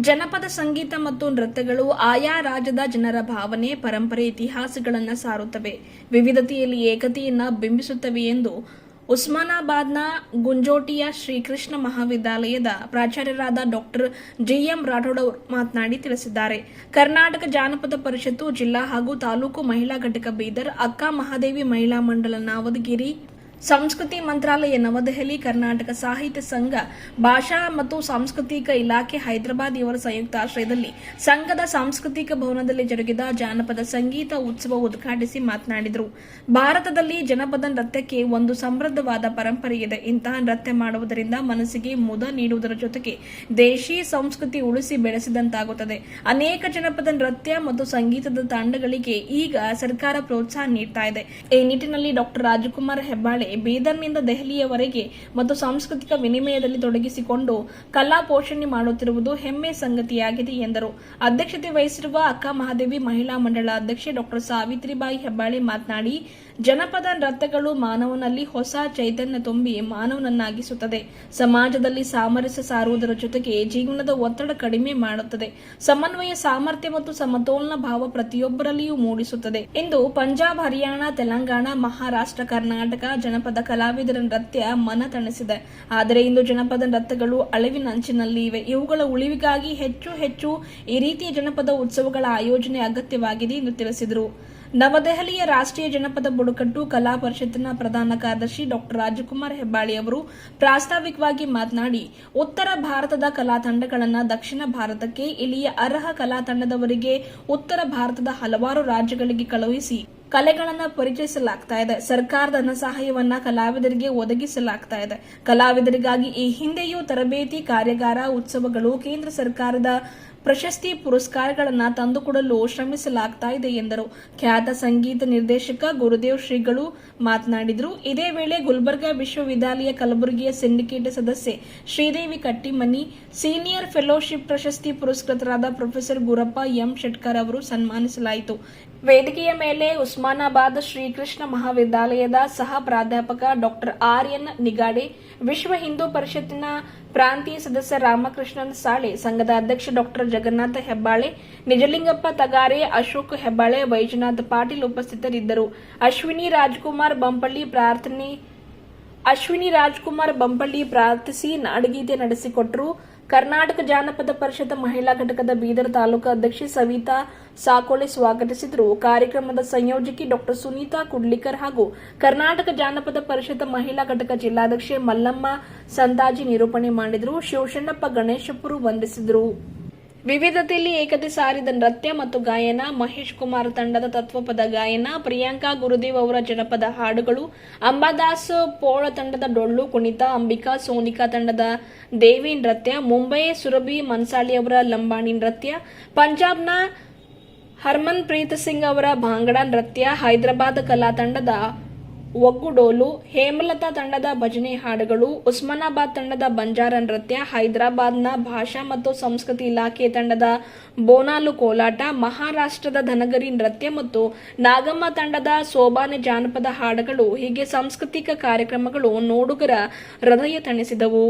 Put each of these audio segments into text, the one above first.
ಜನಪದ ಸಂಗೀತ ಮತ್ತು ನೃತ್ಯಗಳು ಆಯಾ ರಾಜ್ಯದ ಜನರ ಭಾವನೆ, ಪರಂಪರೆ, ಇತಿಹಾಸಗಳನ್ನು ಸಾರುತ್ತವೆ. ವಿವಿಧತೆಯಲ್ಲಿ ಏಕತೆಯನ್ನು ಬಿಂಬಿಸುತ್ತವೆ ಎಂದು ಉಸ್ಮಾನಾಬಾದ್ನ ಗುಂಜೋಟಿಯ ಶ್ರೀಕೃಷ್ಣ ಮಹಾವಿದ್ಯಾಲಯದ ಪ್ರಾಚಾರ್ಯರಾದ ಡಾಕ್ಟರ್ ಜಿಎಂ ರಾಠೋಡ್ ಅವರು ಮಾತನಾಡಿ ತಿಳಿಸಿದ್ದಾರೆ. ಕರ್ನಾಟಕ ಜಾನಪದ ಪರಿಷತ್ತು ಜಿಲ್ಲಾ ಹಾಗೂ ತಾಲೂಕು ಮಹಿಳಾ ಘಟಕ ಬೀದರ್, ಅಕ್ಕ ಮಹಾದೇವಿ ಮಹಿಳಾ ಮಂಡಲ ನಾವದಗಿರಿ ಸಂಸ್ಕೃತಿ ಮಂತ್ರಾಲಯ ನವದೆಹಲಿ ಕರ್ನಾಟಕ ಸಾಹಿತ್ಯ ಸಂಘ, ಭಾಷಾ ಮತ್ತು ಸಾಂಸ್ಕೃತಿಕ ಇಲಾಖೆ ಹೈದರಾಬಾದ್ ಇವರ ಸಂಯುಕ್ತ ಆಶ್ರಯದಲ್ಲಿ ಸಂಘದ ಸಾಂಸ್ಕೃತಿಕ ಭವನದಲ್ಲಿ ಜರುಗಿದ ಜಾನಪದ ಸಂಗೀತ ಉತ್ಸವ ಉದ್ಘಾಟಿಸಿ ಮಾತನಾಡಿದರು. ಭಾರತದಲ್ಲಿ ಜನಪದ ನೃತ್ಯಕ್ಕೆ ಒಂದು ಸಮೃದ್ಧವಾದ ಪರಂಪರೆಯಿದೆ ಇಂತಹ ನೃತ್ಯ ಮಾಡುವುದರಿಂದ ಮನಸ್ಸಿಗೆ ಮುದ ನೀಡುವುದರ ಜೊತೆಗೆ ದೇಶಿ ಸಂಸ್ಕೃತಿ ಉಳಿಸಿ ಬೆಳೆಸಿದಂತಾಗುತ್ತದೆ. ಅನೇಕ ಜನಪದ ನೃತ್ಯ ಮತ್ತು ಸಂಗೀತದ ತಂಡಗಳಿಗೆ ಈಗ ಸರ್ಕಾರ ಪ್ರೋತ್ಸಾಹ ನೀಡ್ತಾ ಇದೆ. ಈ ನಿಟ್ಟಿನಲ್ಲಿ ಡಾಕ್ಟರ್ ರಾಜಕುಮಾರ್ ಹೆಬ್ಬಾಳೆ ಬೀದರ್ನಿಂದ ದೆಹಲಿಯವರೆಗೆ ಮತ್ತು ಸಾಂಸ್ಕೃತಿಕ ವಿನಿಮಯದಲ್ಲಿ ತೊಡಗಿಸಿಕೊಂಡು ಕಲಾ ಪೋಷಣೆ ಮಾಡುತ್ತಿರುವುದು ಹೆಮ್ಮೆ ಸಂಗತಿಯಾಗಿದೆ ಎಂದರು. ಅಧ್ಯಕ್ಷತೆ ವಹಿಸಿರುವ ಅಕ್ಕ ಮಹಾದೇವಿ ಮಹಿಳಾ ಮಂಡಳ ಅಧ್ಯಕ್ಷೆ ಡಾಕ್ಟರ್ ಸಾವಿತ್ರಿಬಾಯಿ ಹೆಬ್ಬಾಳೆ ಮಾತನಾಡಿ, ಜನಪದ ನೃತ್ಯಗಳು ಮಾನವನಲ್ಲಿ ಹೊಸ ಚೈತನ್ಯ ತುಂಬಿ ಮಾನವನನ್ನಾಗಿಸುತ್ತದೆ. ಸಮಾಜದಲ್ಲಿ ಸಾಮರಸ್ಯ ಸಾರುವುದರ ಜೊತೆಗೆ ಜೀವನದ ಒತ್ತಡ ಕಡಿಮೆ ಮಾಡುತ್ತದೆ. ಸಮನ್ವಯ, ಸಾಮರ್ಥ್ಯ ಮತ್ತು ಸಮತೋಲನ ಭಾವ ಪ್ರತಿಯೊಬ್ಬರಲ್ಲಿಯೂ ಮೂಡಿಸುತ್ತದೆ. ಎಂದು ಪಂಜಾಬ್, ಹರಿಯಾಣ, ತೆಲಂಗಾಣ, ಮಹಾರಾಷ್ಟ್ರ, ಕರ್ನಾಟಕ, ಜನಪದ ಕಲಾವಿದರ ನೃತ್ಯ ಮನ ತಣಿಸಿದೆ. ಆದರೆ ಇಂದು ಜನಪದ ನೃತ್ಯಗಳು ಅಳಿವಿನಂಚಿನಲ್ಲಿ ಇವೆ. ಇವುಗಳ ಉಳಿವಿಗಾಗಿ ಹೆಚ್ಚು ಹೆಚ್ಚು ಈ ರೀತಿಯ ಜನಪದ ಉತ್ಸವಗಳ ಆಯೋಜನೆ ಅಗತ್ಯವಾಗಿದೆ ಎಂದು ತಿಳಿಸಿದರು. ನವದೆಹಲಿಯ ರಾಷ್ಟ್ರೀಯ ಜನಪದ ಬುಡಕಟ್ಟು ಕಲಾ ಪರಿಷತ್ತಿನ ಪ್ರಧಾನ ಕಾರ್ಯದರ್ಶಿ ಡಾಕ್ಟರ್ ರಾಜಕುಮಾರ್ ಹೆಬ್ಬಾಳಿ ಅವರು ಪ್ರಾಸ್ತಾವಿಕವಾಗಿ ಮಾತನಾಡಿ, ಉತ್ತರ ಭಾರತದ ಕಲಾ ತಂಡಗಳನ್ನು ದಕ್ಷಿಣ ಭಾರತಕ್ಕೆ ಇಲ್ಲಿಯ ಅರ್ಹ ಕಲಾ ತಂಡದವರಿಗೆ ಉತ್ತರ ಭಾರತದ ಹಲವಾರು ರಾಜ್ಯಗಳಿಗೆ ಕಳುಹಿಸಿ ಕಲೆಗಳನ್ನು ಪರಿಚಯಿಸಲಾಗ್ತಾ ಇದೆ. ಸರ್ಕಾರದ ಧನ ಸಹಾಯವನ್ನ ಕಲಾವಿದರಿಗೆ ಒದಗಿಸಲಾಗ್ತಾ ಇದೆ. ಕಲಾವಿದರಿಗಾಗಿ ಈ ಹಿಂದೆಯೂ ತರಬೇತಿ, ಕಾರ್ಯಾಗಾರ, ಉತ್ಸವಗಳು ಕೇಂದ್ರ ಸರ್ಕಾರದ ಪ್ರಶಸ್ತಿ ಪುರಸ್ಕಾರಗಳನ್ನು ತಂದುಕೊಡಲು ಶ್ರಮಿಸಲಾಗ್ತಾ ಇದೆ ಎಂದರು. ಖ್ಯಾತ ಸಂಗೀತ ನಿರ್ದೇಶಕ ಗುರುದೇವ್ ಶ್ರೀಗಳು ಮಾತನಾಡಿದರು. ಇದೇ ವೇಳೆ ಗುಲ್ಬರ್ಗಾ ವಿಶ್ವವಿದ್ಯಾಲಯ ಕಲಬುರಗಿಯ ಸಿಂಡಿಕೇಟ್ ಸದಸ್ಯೆ ಶ್ರೀದೇವಿ ಕಟ್ಟಿಮನಿ, ಸೀನಿಯರ್ ಫೆಲೋಶಿಪ್ ಪ್ರಶಸ್ತಿ ಪುರಸ್ಕೃತರಾದ ಪ್ರೊಫೆಸರ್ ಗುರಪ್ಪ ಎಂ ಶೆಟ್ಕರ್ ಅವರು ಸನ್ಮಾನಿಸಲಾಯಿತು. ವೇದಿಕೆಯ ಮೇಲೆ ಉಸ್ಮಾನಾಬಾದ್ ಶ್ರೀಕೃಷ್ಣ ಮಹಾವಿದ್ಯಾಲಯದ ಸಹ ಪ್ರಾಧ್ಯಾಪಕ ಡಾಕ್ಟರ್ ಆರ್ ಎನ್ ನಿಗಾಡೆ, ವಿಶ್ವ ಹಿಂದೂ ಪರಿಷತ್ತಿನ ಪ್ರಾಂತೀಯ ಸದಸ್ಯ ರಾಮಕೃಷ್ಣನ್ ಸಾಳೆ, ಸಂಘದ ಅಧ್ಯಕ್ಷ ಡಾಕ್ಟರ್ ಜಗನ್ನಾಥ ಹೆಬ್ಬಾಳೆ, ನಿಜಲಿಂಗಪ್ಪ ತಗಾರೆ, ಅಶೋಕ್ ಹೆಬ್ಬಾಳೆ, ವೈಜನಾಥ್ ಪಾಟೀಲ್ ಉಪಸ್ಥಿತರಿದ್ದರು. ಅಶ್ವಿನಿ ರಾಜ್ಕುಮಾರ್ ಬಂಪಳ್ಳಿ ಪ್ರಾರ್ಥನೆ, ಅಶ್ವಿನಿ ರಾಜ್ಕುಮಾರ್ ಬಂಪಳ್ಳಿ ಪ್ರಾರ್ಥಿಸಿ ನಾಡಗೀತೆ ನಡೆಸಿಕೊಟ್ಟರು ಕರ್ನಾಟಕ ಜಾನಪದ ಪರಿಷತ್ ಮಹಿಳಾ ಘಟಕದ ಬೀದರ್ ತಾಲೂಕು ಅಧ್ಯಕ್ಷೆ ಸವಿತಾ ಸಾಕೋಳೆ ಸ್ವಾಗತಿಸಿದರು. ಕಾರ್ಯಕ್ರಮದ ಸಂಯೋಜಕಿ ಡಾಕ್ಟರ್ ಸುನೀತಾ ಕುಡ್ಲಿಕರ್ ಹಾಗೂ ಕರ್ನಾಟಕ ಜಾನಪದ ಪರಿಷತ್ ಮಹಿಳಾ ಘಟಕ ಜಿಲ್ಲಾಧ್ಯಕ್ಷೆ ಮಲ್ಲಮ್ಮ ಸಂದಾಜಿ ನಿರೂಪಣೆ ಮಾಡಿದರು. ಶಿವಶಣ್ಣಪ್ಪ ಗಣೇಶಪುರು ವಂದಿಸಿದರು. ವಿವಿಧತೆಯಲ್ಲಿ ಏಕತೆ ಸಾರಿದ ನೃತ್ಯ ಮತ್ತು ಗಾಯನ, ಮಹೇಶ್ ಕುಮಾರ್ ತಂಡದ ತತ್ವಪದ ಗಾಯನ, ಪ್ರಿಯಾಂಕಾ ಗುರುದೇವ್ ಅವರ ಜನಪದ ಹಾಡುಗಳು, ಅಂಬಾದಾಸ್ ಪೋಳ ತಂಡದ ಡೊಳ್ಳು ಕುಣಿತ, ಅಂಬಿಕಾ ಸೋನಿಕಾ ತಂಡದ ದೇವಿ ನೃತ್ಯ, ಮುಂಬೈ ಸುರಭಿ ಮನ್ಸಾಳಿ ಅವರ ಲಂಬಾಣಿ ನೃತ್ಯ, ಪಂಜಾಬ್ನ ಹರ್ಮನ್ ಪ್ರೀತ್ ಸಿಂಗ್ ಅವರ ಭಾಂಗಡಾ ನೃತ್ಯ, ಹೈದರಾಬಾದ್ ಕಲಾ ತಂಡದ ಒಗ್ಗುಡೋಲು, ಹೇಮಲತಾ ತಂಡದ ಭಜನೆ ಹಾಡುಗಳು, ಉಸ್ಮಾನಾಬಾದ್ ತಂಡದ ಬಂಜಾರ ನೃತ್ಯ, ಹೈದರಾಬಾದ್ನ ಭಾಷಾ ಮತ್ತು ಸಂಸ್ಕೃತಿ ಇಲಾಖೆ ತಂಡದ ಬೋನಾಲು ಕೋಲಾಟ, ಮಹಾರಾಷ್ಟ್ರದ ಧನಗರಿ ನೃತ್ಯ ಮತ್ತು ನಾಗಮ್ಮ ತಂಡದ ಸೋಬಾನೆ ಜಾನಪದ ಹಾಡುಗಳು ಹೀಗೆ ಸಾಂಸ್ಕೃತಿಕ ಕಾರ್ಯಕ್ರಮಗಳು ನೋಡುಗರ ಹೃದಯ ತಣಿಸಿದವು.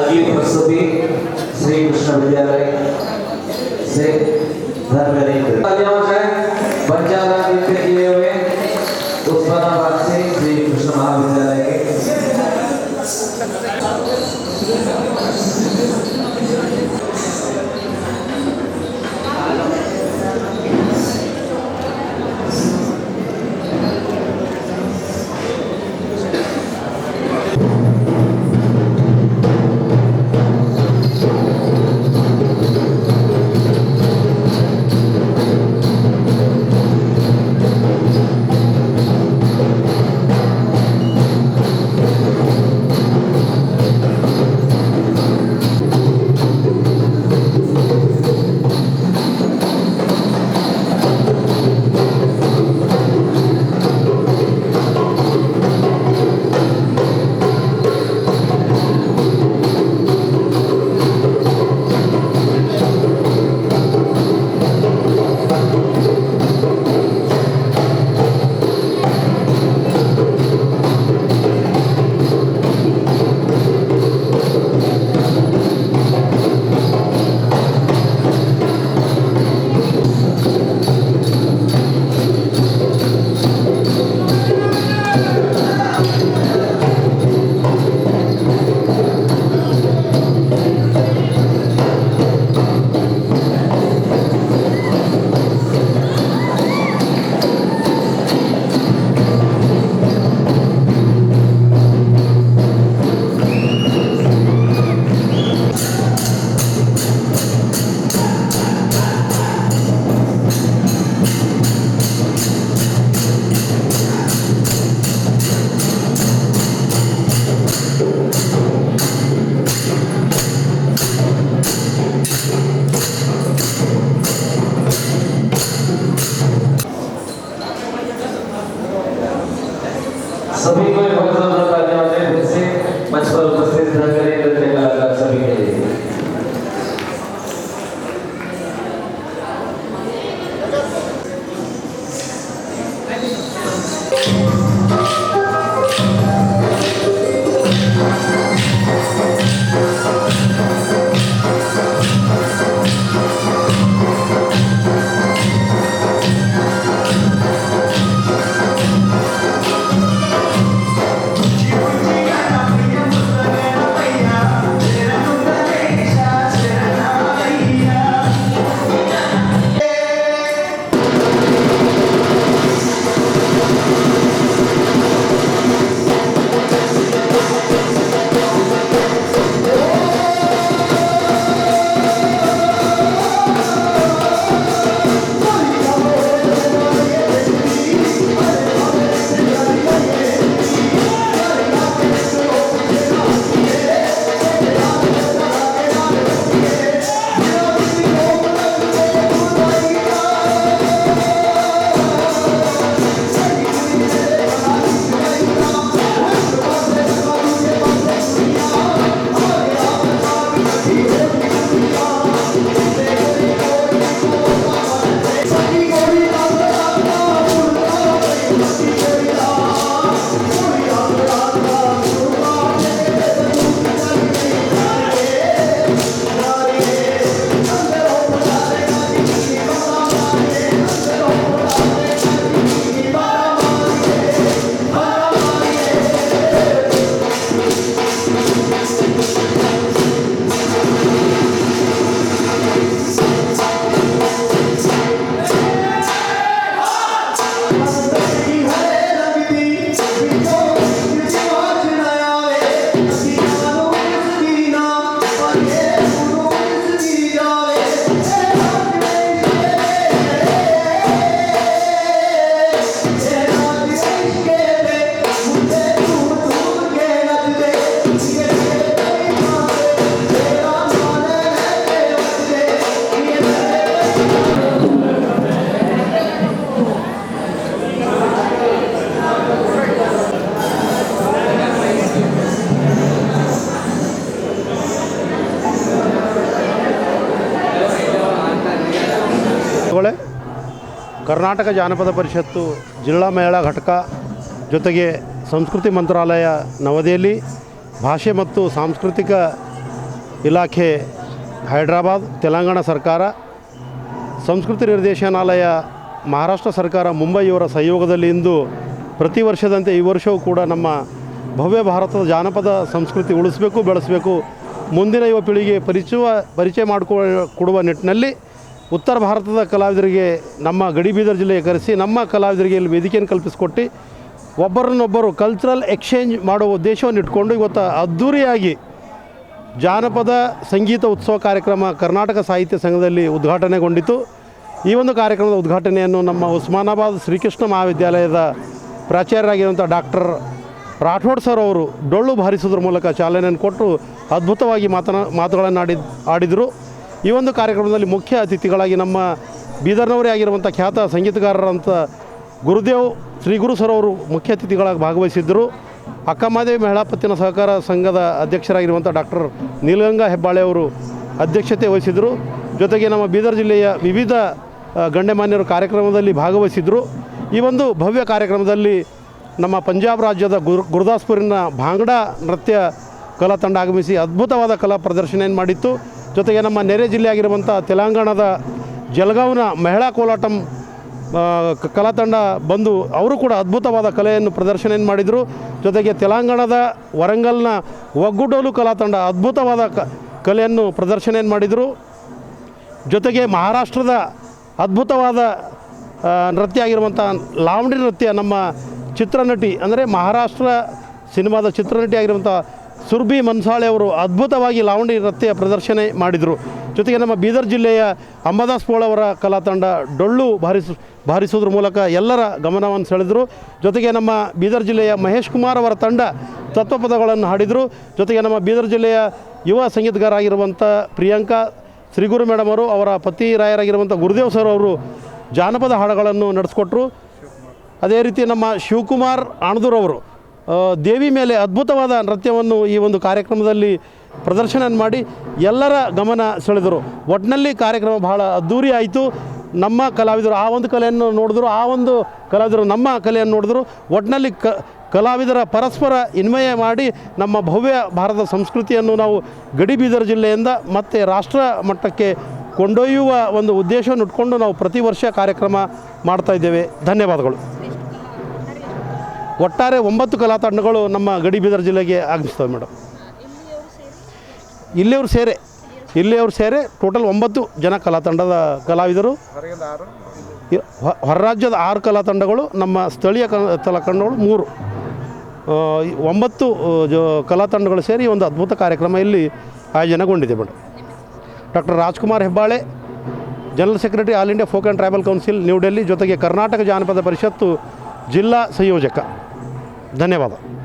की प्रस्तुति श्री कृष्ण विद्यालय से धर्मेंद्र ಕರ್ನಾಟಕ ಜಾನಪದ ಪರಿಷತ್ತು ಜಿಲ್ಲಾ ಮೇಳ ಘಟಕ ಜೊತೆಗೆ ಸಂಸ್ಕೃತಿ ಮಂತ್ರಾಲಯ ನವದೆಹಲಿ, ಭಾಷೆ ಮತ್ತು ಸಾಂಸ್ಕೃತಿಕ ಇಲಾಖೆ ಹೈದ್ರಾಬಾದ್, ತೆಲಂಗಾಣ ಸರ್ಕಾರ, ಸಂಸ್ಕೃತಿ ನಿರ್ದೇಶನಾಲಯ, ಮಹಾರಾಷ್ಟ್ರ ಸರ್ಕಾರ ಮುಂಬಯಿಯವರ ಸಹಯೋಗದಲ್ಲಿ ಇಂದು ಪ್ರತಿ ವರ್ಷದಂತೆ ಈ ವರ್ಷವೂ ಕೂಡ ನಮ್ಮ ಭವ್ಯ ಭಾರತದ ಜಾನಪದ ಸಂಸ್ಕೃತಿ ಉಳಿಸಬೇಕು, ಬೆಳೆಸಬೇಕು, ಮುಂದಿನ ಯುವ ಪೀಳಿಗೆ ಪರಿಚಯ ಪರಿಚಯ ಮಾಡಿಕೊಡುವ ನಿಟ್ಟಿನಲ್ಲಿ ಉತ್ತರ ಭಾರತದ ಕಲಾವಿದರಿಗೆ ನಮ್ಮ ಗಡಿಬೀದರ್ ಜಿಲ್ಲೆಗೆ ಕರೆಸಿ ನಮ್ಮ ಕಲಾವಿದರಿಗೆ ಇಲ್ಲಿ ವೇದಿಕೆಯನ್ನು ಕಲ್ಪಿಸಿಕೊಟ್ಟು ಒಬ್ಬರನ್ನೊಬ್ಬರು ಕಲ್ಚರಲ್ ಎಕ್ಸ್ಚೇಂಜ್ ಮಾಡುವ ಉದ್ದೇಶವನ್ನು ಇಟ್ಕೊಂಡು ಇವತ್ತು ಅದ್ಧೂರಿಯಾಗಿ ಜಾನಪದ ಸಂಗೀತ ಉತ್ಸವ ಕಾರ್ಯಕ್ರಮ ಕರ್ನಾಟಕ ಸಾಹಿತ್ಯ ಸಂಘದಲ್ಲಿ ಉದ್ಘಾಟನೆಗೊಂಡಿತು. ಈ ಒಂದು ಕಾರ್ಯಕ್ರಮದ ಉದ್ಘಾಟನೆಯನ್ನು ನಮ್ಮ ಉಸ್ಮಾನಾಬಾದ್ ಶ್ರೀಕೃಷ್ಣ ಮಹಾವಿದ್ಯಾಲಯದ ಪ್ರಾಚಾರ್ಯರಾಗಿರುವಂಥ ಡಾಕ್ಟರ್ ರಾಠೋಡ್ ಸರ್ ಅವರು ಡೊಳ್ಳು ಬಾರಿಸೋದ್ರ ಮೂಲಕ ಚಾಲನೆಯನ್ನು ಕೊಟ್ಟು ಅದ್ಭುತವಾಗಿ ಮಾತನಾ ಮಾತುಗಳನ್ನು ಆಡಿ ಆಡಿದರು. ಈ ಒಂದು ಕಾರ್ಯಕ್ರಮದಲ್ಲಿ ಮುಖ್ಯ ಅತಿಥಿಗಳಾಗಿ ನಮ್ಮ ಬೀದರ್ನವರೇ ಆಗಿರುವಂಥ ಖ್ಯಾತ ಸಂಗೀತಗಾರರಂಥ ಗುರುದೇವ್ ಶ್ರೀ ಗುರು ಸರ್ ಅವರು ಮುಖ್ಯ ಅತಿಥಿಗಳಾಗಿ ಭಾಗವಹಿಸಿದ್ದರು. ಅಕ್ಕಮಹಾದೇವಿ ಮಹಿಳಾ ಪತ್ತಿನ ಸಹಕಾರ ಸಂಘದ ಅಧ್ಯಕ್ಷರಾಗಿರುವಂಥ ಡಾಕ್ಟರ್ ನೀಲಗಂಗಾ ಹೆಬ್ಬಾಳೆ ಅವರು ಅಧ್ಯಕ್ಷತೆ ವಹಿಸಿದರು ಜೊತೆಗೆ ನಮ್ಮ ಬೀದರ್ ಜಿಲ್ಲೆಯ ವಿವಿಧ ಗಣ್ಯಮಾನ್ಯರು ಕಾರ್ಯಕ್ರಮದಲ್ಲಿ ಭಾಗವಹಿಸಿದರು ಈ ಒಂದು ಭವ್ಯ ಕಾರ್ಯಕ್ರಮದಲ್ಲಿ ನಮ್ಮ ಪಂಜಾಬ್ ರಾಜ್ಯದ ಗುರು, ಗುರುದಾಸ್ಪುರಿನ ಭಾಂಗಡಾ ನೃತ್ಯ ಕಲಾ ತಂಡ ಆಗಮಿಸಿ ಅದ್ಭುತವಾದ ಕಲಾ ಪ್ರದರ್ಶನ ಮಾಡಿತ್ತು. ಜೊತೆಗೆ ನಮ್ಮ ನೆರೆ ಜಿಲ್ಲೆಯಾಗಿರುವಂಥ ತೆಲಂಗಾಣದ ಜಲಗಾವ್ನ ಮಹಿಳಾ ಕೋಲಾಟಂ ಕಲಾತಂಡ ಬಂದು ಅವರು ಕೂಡ ಅದ್ಭುತವಾದ ಕಲೆಯನ್ನು ಪ್ರದರ್ಶನ ಮಾಡಿದರು. ಜೊತೆಗೆ ತೆಲಂಗಾಣದ ವರಂಗಲ್ನ ಒಗ್ಗುಡೋಲು ಕಲಾ ತಂಡ ಅದ್ಭುತವಾದ ಕಲೆಯನ್ನು ಪ್ರದರ್ಶನ ಮಾಡಿದರು. ಜೊತೆಗೆ ಮಹಾರಾಷ್ಟ್ರದ ಅದ್ಭುತವಾದ ನೃತ್ಯ ಆಗಿರುವಂಥ ಲಾವಣಿ ನೃತ್ಯ ನಮ್ಮ ಚಿತ್ರನಟಿ, ಅಂದರೆ ಮಹಾರಾಷ್ಟ್ರ ಸಿನಿಮಾದ ಚಿತ್ರನಟಿ ಆಗಿರುವಂಥ ಸುರ್ಬಿ ಮನ್ಸಾಳೆ ಅವರು ಅದ್ಭುತವಾಗಿ ಲಾವಣಿ ನೃತ್ಯ ಪ್ರದರ್ಶನ ಮಾಡಿದರು. ಜೊತೆಗೆ ನಮ್ಮ ಬೀದರ್ ಜಿಲ್ಲೆಯ ಅಂಬದಾಸ್ ಪೋಳ್ ಅವರ ಕಲಾ ತಂಡ ಡೊಳ್ಳು ಬಾರಿಸು ಬಾರಿಸೋದ್ರ ಮೂಲಕ ಎಲ್ಲರ ಗಮನವನ್ನು ಸೆಳೆದರು. ಜೊತೆಗೆ ನಮ್ಮ ಬೀದರ್ ಜಿಲ್ಲೆಯ ಮಹೇಶ್ ಕುಮಾರ್ ಅವರ ತಂಡ ತತ್ವಪದಗಳನ್ನು ಹಾಡಿದರು. ಜೊತೆಗೆ ನಮ್ಮ ಬೀದರ್ ಜಿಲ್ಲೆಯ ಯುವ ಸಂಗೀತಗಾರ ಆಗಿರುವಂಥ ಪ್ರಿಯಾಂಕಾ ಶ್ರೀಗುರು ಮೇಡಮ್ ಅವರು ಅವರ ಪತಿ ರಾಯರಾಗಿರುವಂಥ ಗುರುದೇವ್ ಸರ್ ಅವರು ಜಾನಪದ ಹಾಡುಗಳನ್ನು ನಡೆಸ್ಕೊಟ್ರು. ಅದೇ ರೀತಿ ನಮ್ಮ ಶಿವಕುಮಾರ್ ಆಣದೂರ್ ಅವರು ಆ, ದೇವಿ ಮೇಲೆ ಅದ್ಭುತವಾದ ನೃತ್ಯವನ್ನು ಈ ಒಂದು ಕಾರ್ಯಕ್ರಮದಲ್ಲಿ ಪ್ರದರ್ಶನ ಮಾಡಿ ಎಲ್ಲರ ಗಮನ ಸೆಳೆದರು. ಒಟ್ಟಿನಲ್ಲಿ ಕಾರ್ಯಕ್ರಮ ಬಹಳ ಅದ್ಧೂರಿ ಆಯಿತು. ನಮ್ಮ ಕಲಾವಿದರು ಆ ಒಂದು ಕಲೆಯನ್ನು ನೋಡಿದ್ರು, ಆ ಒಂದು ಕಲಾವಿದರು ನಮ್ಮ ಕಲೆಯನ್ನು ನೋಡಿದ್ರು. ಒಟ್ಟಿನಲ್ಲಿ ಕ, ಕಲಾವಿದರ ಪರಸ್ಪರ ವಿನಿಮಯ ಮಾಡಿ ನಮ್ಮ ಭವ್ಯ ಭಾರತ ಸಂಸ್ಕೃತಿಯನ್ನು ನಾವು ಗಡಿಬೀದರ್ ಜಿಲ್ಲೆಯಿಂದ ಮತ್ತು ರಾಷ್ಟ್ರ ಮಟ್ಟಕ್ಕೆ ಕೊಂಡೊಯ್ಯುವ ಒಂದು ಉದ್ದೇಶವನ್ನು ಇಟ್ಕೊಂಡು ನಾವು ಪ್ರತಿ ವರ್ಷ ಕಾರ್ಯಕ್ರಮ ಮಾಡ್ತಾ ಇದ್ದೇವೆ. ಧನ್ಯವಾದಗಳು. ಒಟ್ಟಾರೆ ಒಂಬತ್ತು ಕಲಾ ತಂಡಗಳು ನಮ್ಮ ಗಡಿಬೀದರ್ ಜಿಲ್ಲೆಗೆ ಆಗಮಿಸ್ತವೆ ಮೇಡಮ್. ಇಲ್ಲಿಯವರು ಸೇರೆ ಇಲ್ಲಿಯವರು ಸೇರೆ ಟೋಟಲ್ ಒಂಬತ್ತು ಜನ ಕಲಾ ತಂಡದ ಕಲಾವಿದರು. ಇ- ಹೊರ ರಾಜ್ಯದ ಆರು ಕಲಾ ತಂಡಗಳು, ನಮ್ಮ ಸ್ಥಳೀಯ ಕಲಾ ತಂಡಗಳು ಮೂರು. ಒಂಬತ್ತು ಜ, ಕಲಾ ತಂಡಗಳು ಸೇರಿ ಒಂದು ಅದ್ಭುತ ಕಾರ್ಯಕ್ರಮ ಇಲ್ಲಿ ಆಯೋಜನೆಗೊಂಡಿದೆ madam. Doctor Rajkumar Hebbale, general secretary all India folk and tribal council, New Delhi, ಜೊತೆಗೆ ಕರ್ನಾಟಕ ಜಾನಪದ ಪರಿಷತ್ತು ಜಿಲ್ಲಾ ಸಂಯೋಜಕ. धन्यवाद.